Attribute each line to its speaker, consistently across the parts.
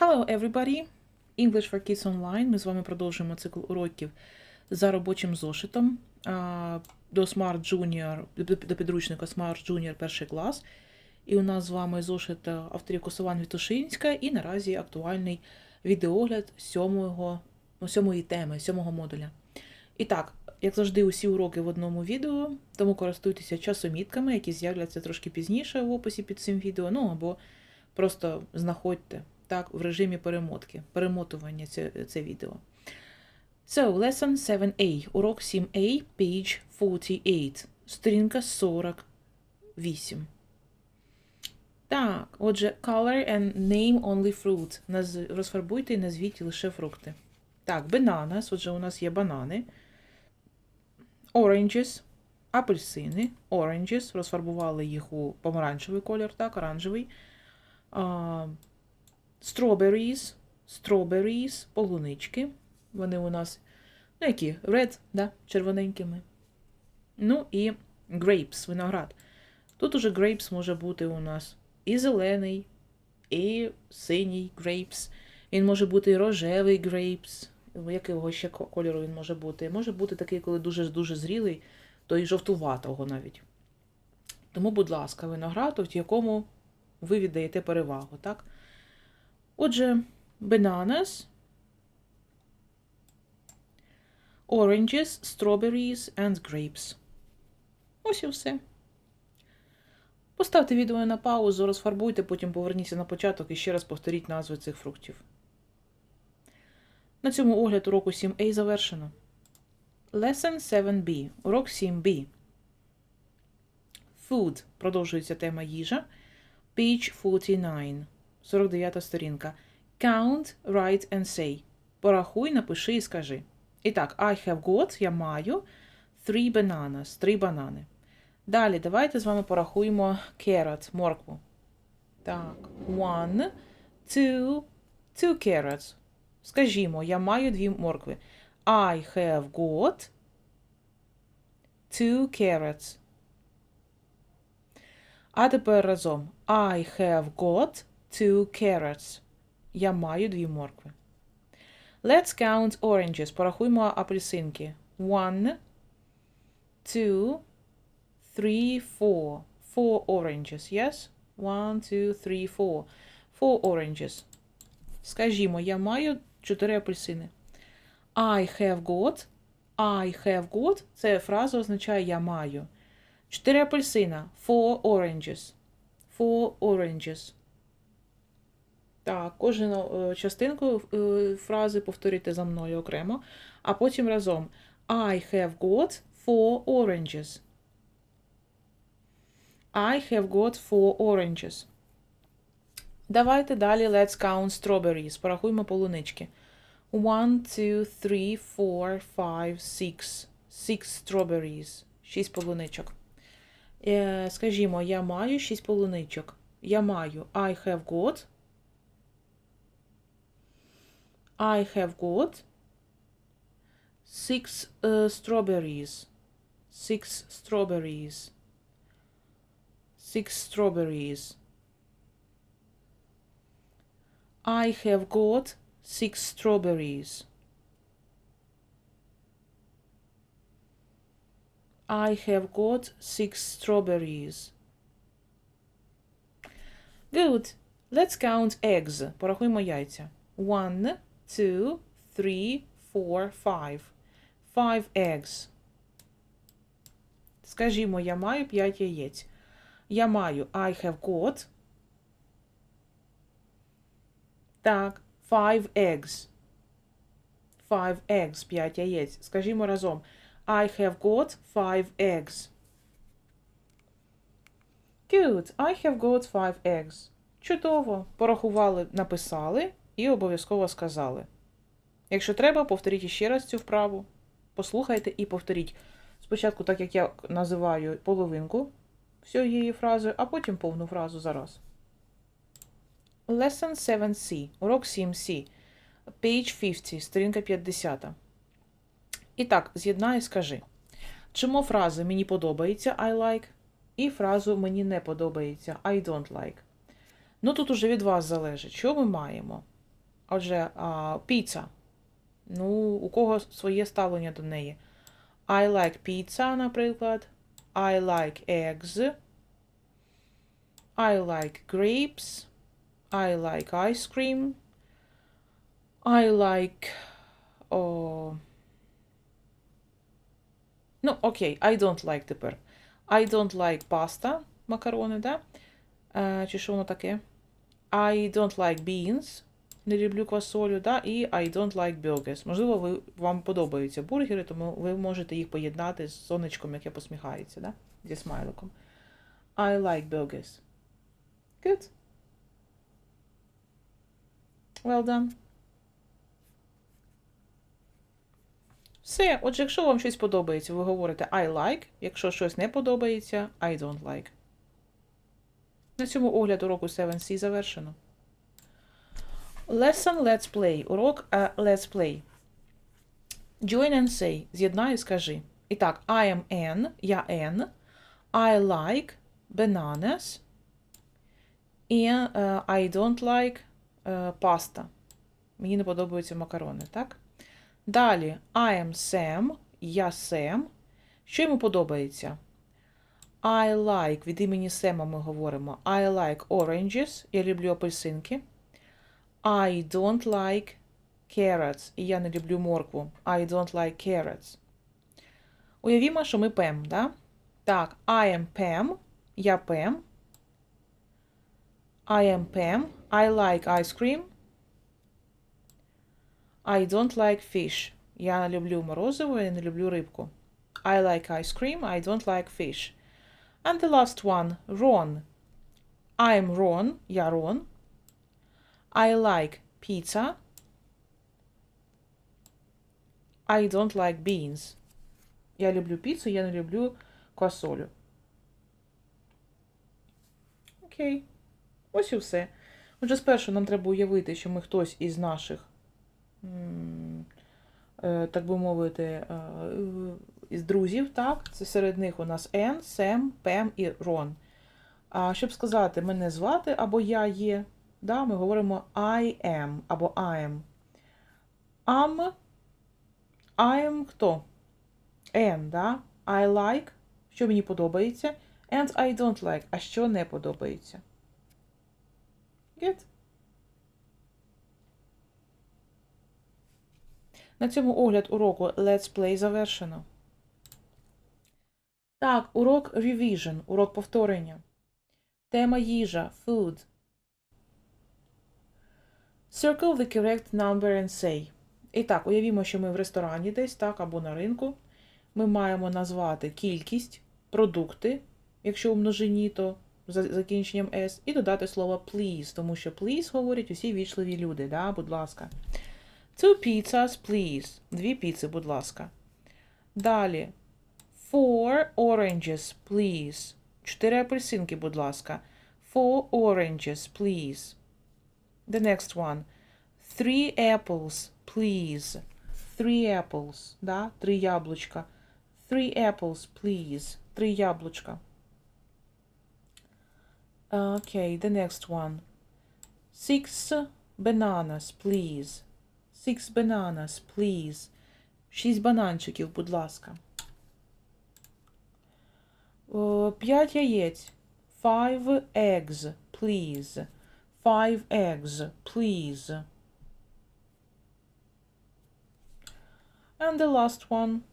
Speaker 1: Hello everybody! English for Kids Online. Ми з вами продовжуємо цикл уроків за робочим зошитом до Smart Junior, до підручника Smart Junior перший клас. І у нас з вами зошит е, авторів Косован Вітушинська і наразі актуальний відеогляд сьомого, ну, сьомої теми, сьомого модуля. І так, як завжди, усі уроки в одному відео, тому користуйтеся часомітками, які з'являться трошки пізніше в описі під цим відео, ну або просто знаходьте так в режимі перемотки, перемотування це, це відео. So, lesson 7a, урок 7a, page 48, сторінка 48. Так, отже, color and name only fruit. Наз... Розфарбуйте і назвіть лише фрукти. Так, bananas, отже, у нас є банани. Oranges, апельсини. Oranges, розфарбували їх у помаранчевий колір, так, оранжевий. Strawberries, strawberries, полунички. Вони у нас, ну, які, red, да, червоненькими. Ну і grapes, виноград. Тут уже grapes може бути у нас і зелений, і синій grapes. Він може бути і рожевий grapes. Якого ще кольору він може бути? Може бути такий, коли дуже-дуже зрілий, то і жовтуватого навіть. Тому, будь ласка, виноград, от якому ви віддаєте перевагу, так? Отже, bananas, oranges, strawberries and grapes. Ось і все. Поставте відео на паузу, розфарбуйте, потім поверніться на початок і ще раз повторіть назви цих фруктів. На цьому огляд уроку 7a завершено. Lesson 7b. Урок 7b. Food. Продовжується тема їжа. Page 49. 49 сторінка. Count, write and say. Порахуй, напиши і скажи. І так, I have got, я маю three bananas, три банани. Далі, давайте з вами порахуємо carrot, моркву. Так, one, two, two carrots. Скажімо, я маю дві моркви. I have got two carrots. А тепер разом. I have got two carrots. Я маю дві моркви. Let's count oranges. Порахуємо апельсинки. One, two, three, four. Four oranges, yes? One, two, three, four. Four oranges. Скажімо, я маю чотири апельсини. I have got. I have got. Це фраза означає я маю. Чотири апельсина. Four oranges. Four oranges. Так, кожну е, частинку е, фрази повторюйте за мною окремо, а потім разом. I have got four oranges. I have got four oranges. Давайте далі let's count strawberries. Порахуємо полунички. One, two, three, four, five, six. Six strawberries. Шість полуничок. Е, скажімо, я маю шість полуничок. Я маю I have got. I have got six uh, strawberries. Six strawberries. Six strawberries. I have got six strawberries. I have got six strawberries. Good. Let's count eggs. Порахуємо яйця. One, Two, three, four, five. Five eggs. Скажімо, я маю 5 яєць. Я маю I have got. Так, five eggs. Five eggs, 5 яєць. Скажімо разом. I have got five eggs. Good. I have got five eggs. Чудово. Порахували, написали і обов'язково сказали. Якщо треба, повторіть ще раз цю вправу. Послухайте і повторіть. Спочатку, так як я називаю половинку всієї фрази, а потім повну фразу зараз. Lesson 7C. Урок 7C. Page 50, сторінка 50. І так, з'єднай і скажи. Чому фрази мені подобається I like і фразу мені не подобається I don't like. Ну тут уже від вас залежить, що ми маємо. Отже, а, піца. Ну, у кого своє ставлення до неї. I like pizza, наприклад. I like eggs. I like grapes. I like ice cream. I like. О... Ну, окей, I don't like тепер. I don't like pasta, макарони, да? Е, чи що воно таке? I don't like beans. Не люблю квасолю, да? І I don't like burgers. Можливо, ви, вам подобаються бургери, тому ви можете їх поєднати з сонечком, яке посміхається, да? Зі смайликом. I like burgers. Good. Well done. Все. Отже, якщо вам щось подобається, ви говорите I like. Якщо щось не подобається, I don't like. На цьому огляд уроку 7C завершено. Lesson Let's Play. Урок uh, Let's Play. Join and say. З'єднай і скажи. І так, I am N. Я N. I like bananas. І uh, I don't like uh, pasta. Мені не подобаються макарони, так? Далі I am Sam. Я Sam. Що йому подобається? I like, від імені Сема ми говоримо. I like oranges. Я люблю апельсинки. I don't like carrots. І я не люблю моркву. I don't like carrots. Уявімо, що ми Пем, да? Так, I am Pam. Я Пем. I am Pam. I like ice cream. I don't like fish. Я люблю морозиво, я не люблю рибку. I like ice cream. I don't like fish. And the last one, Ron. I'm Ron. Я Рон. I like pizza. I don't like beans. Я люблю піцу, я не люблю квасолю. Окей. Ось і все. Отже, спершу нам треба уявити, що ми хтось із наших, е, так би мовити, е, із друзів, так? Це серед них у нас Ен, Сем, Пем і Рон. А щоб сказати мене звати або я є, да, ми говоримо I am або I am. Am, I am хто? N, да? I like, що мені подобається. And I don't like, а що не подобається. Good. На цьому огляд уроку Let's Play завершено. Так, урок Revision, урок повторення. Тема їжа Food. Circle the correct number and say. І так, уявімо, що ми в ресторані десь, так, або на ринку. Ми маємо назвати кількість, продукти, якщо у множині, то за закінченням S, і додати слово please, тому що please говорять усі вічливі люди, да, будь ласка. Two pizzas, please. Дві піци, будь ласка. Далі. Four oranges, please. Чотири апельсинки, будь ласка. Four oranges, please. The next one. Three apples, please. Three apples, да? Три яблучка. Three apples, please. Три яблучка. Okay, the next one. Six bananas, please. Six bananas, please. Шість бананчиків, будь ласка. О, П'ять яєць. Five eggs, please. Five eggs, please. And the last one.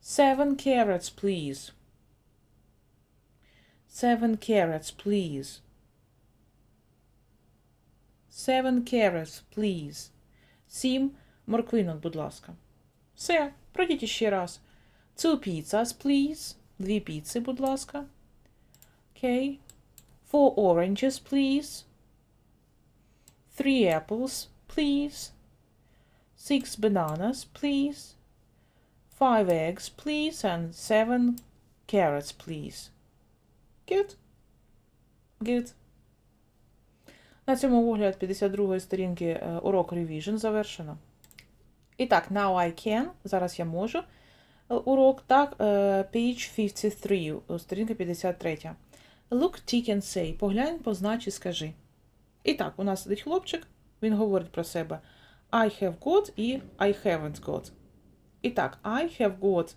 Speaker 1: Seven carrots, please. Seven carrots, please. Seven carrots, please. Сім морквинок, будь ласка. Все, пройдіть іще раз. Two pizzas, please. Дві піци, будь ласка. Okay. Four oranges, please. Three apples, please. Six bananas, please. Five eggs, please. And seven carrots, please. Good. Good. На цьому огляд 52-ї сторінки е, урок Revision завершено. І так, now I can. Зараз я можу. Е, Урок, так, е, page 53, сторінка 53. Look, tick and say. Поглянь, познач і скажи. І так, у нас сидить хлопчик, він говорить про себе I have got і I haven't got. І так, I have got.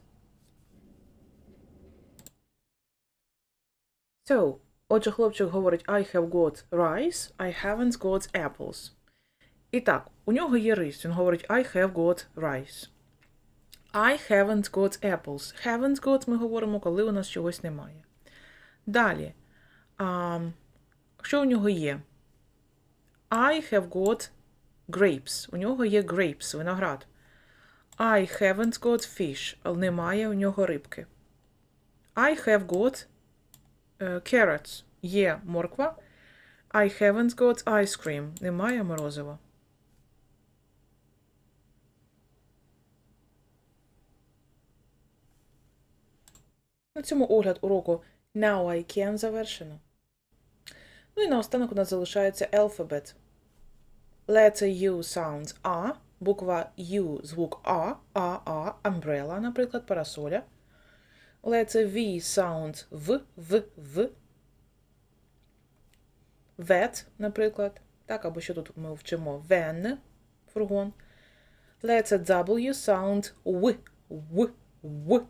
Speaker 1: So, отже, хлопчик говорить I have got rice, I haven't got apples. І так, у нього є рис. Він говорить I have got rice. I haven't got apples. Haven't got ми говоримо, коли у нас чогось немає. Далі. А, що у нього є? I have got grapes. У нього є grapes, виноград. I haven't got fish. Немає у нього рибки. I have got е, carrots. Є морква. I haven't got ice cream. Немає морозива. На цьому огляд уроку Now I Can завершено. Ну і наостанок у нас залишається alphabet. Letter U sounds A, буква U звук А, А, А, umbrella, наприклад, парасоля. Letter V sounds В, В, В. Vet, наприклад. Так, або що тут ми вчимо? Van, фургон. Letter W sound W, В, В.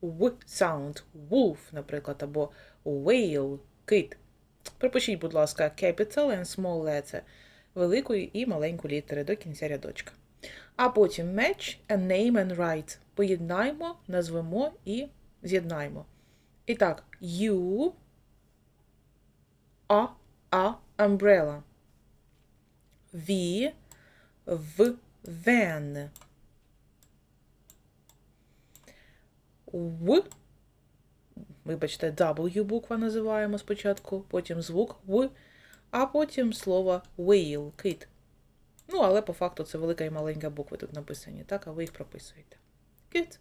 Speaker 1: В sound wolf, наприклад, або whale, кит. Припишіть, будь ласка, capital and small letter, велику і маленьку літери до кінця рядочка. А потім match and name and write. Поєднаємо, назвемо і з'єднаємо. І так, you, a, a, umbrella. V, в, van. В, вибачте, W буква називаємо спочатку, потім звук В, а потім слово whale, кит. Ну, але по факту це велика і маленька букви тут написані, так, а ви їх прописуєте. Кит.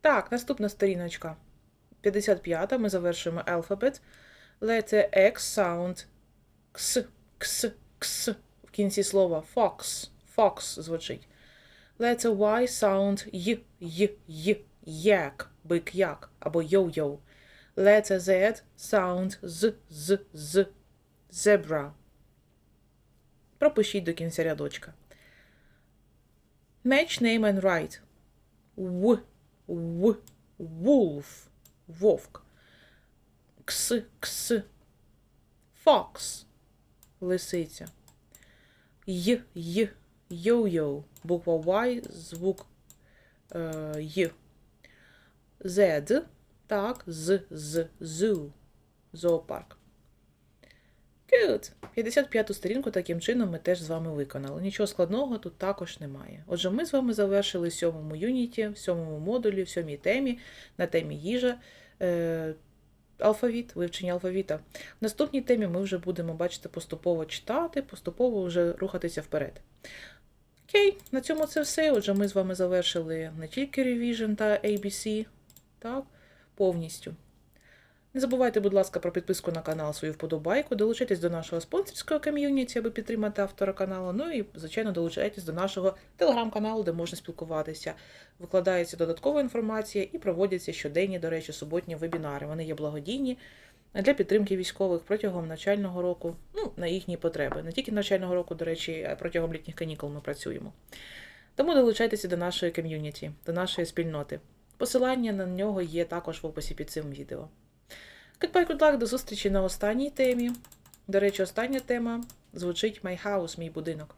Speaker 1: Так, наступна сторіночка. 55-та ми завершуємо alphabet. Letter X sound X, X, X. В кінці слова fox. Fox звучить. Letter Y sound Y, Y, Y, як, бик як, або йо-йо. Letter Z sound Z, Z, Z, zebra. Пропишіть до кінця рядочка. Match name and write. В, В, wolf, вовк. Кс, кс, fox, лисиця. Й, Й, йо-йо, буква Y, звук е, Й. Z, так, з, з, зу, зоопарк. Good. 55-ту сторінку таким чином ми теж з вами виконали. Нічого складного тут також немає. Отже, ми з вами завершили в сьомому юніті, в сьомому модулі, в сьомій темі, на темі їжа. Е, Алфавіт, вивчення алфавіта. В наступній темі ми вже будемо бачити поступово читати, поступово вже рухатися вперед. Окей, на цьому це все. Отже, ми з вами завершили не тільки Revision та ABC, так, повністю. Не забувайте, будь ласка, про підписку на канал, свою вподобайку, долучайтесь до нашого спонсорського ком'юніті, аби підтримати автора каналу. Ну і, звичайно, долучайтесь до нашого телеграм-каналу, де можна спілкуватися. Викладається додаткова інформація і проводяться щоденні, до речі, суботні вебінари. Вони є благодійні для підтримки військових протягом навчального року, ну, на їхні потреби. Не тільки навчального року, до речі, а протягом літніх канікул ми працюємо. Тому долучайтеся до нашої ком'юніті, до нашої спільноти. Посилання на нього є також в описі під цим відео. Goodbye, good до зустрічі на останній темі. До речі, остання тема звучить My House, мій будинок.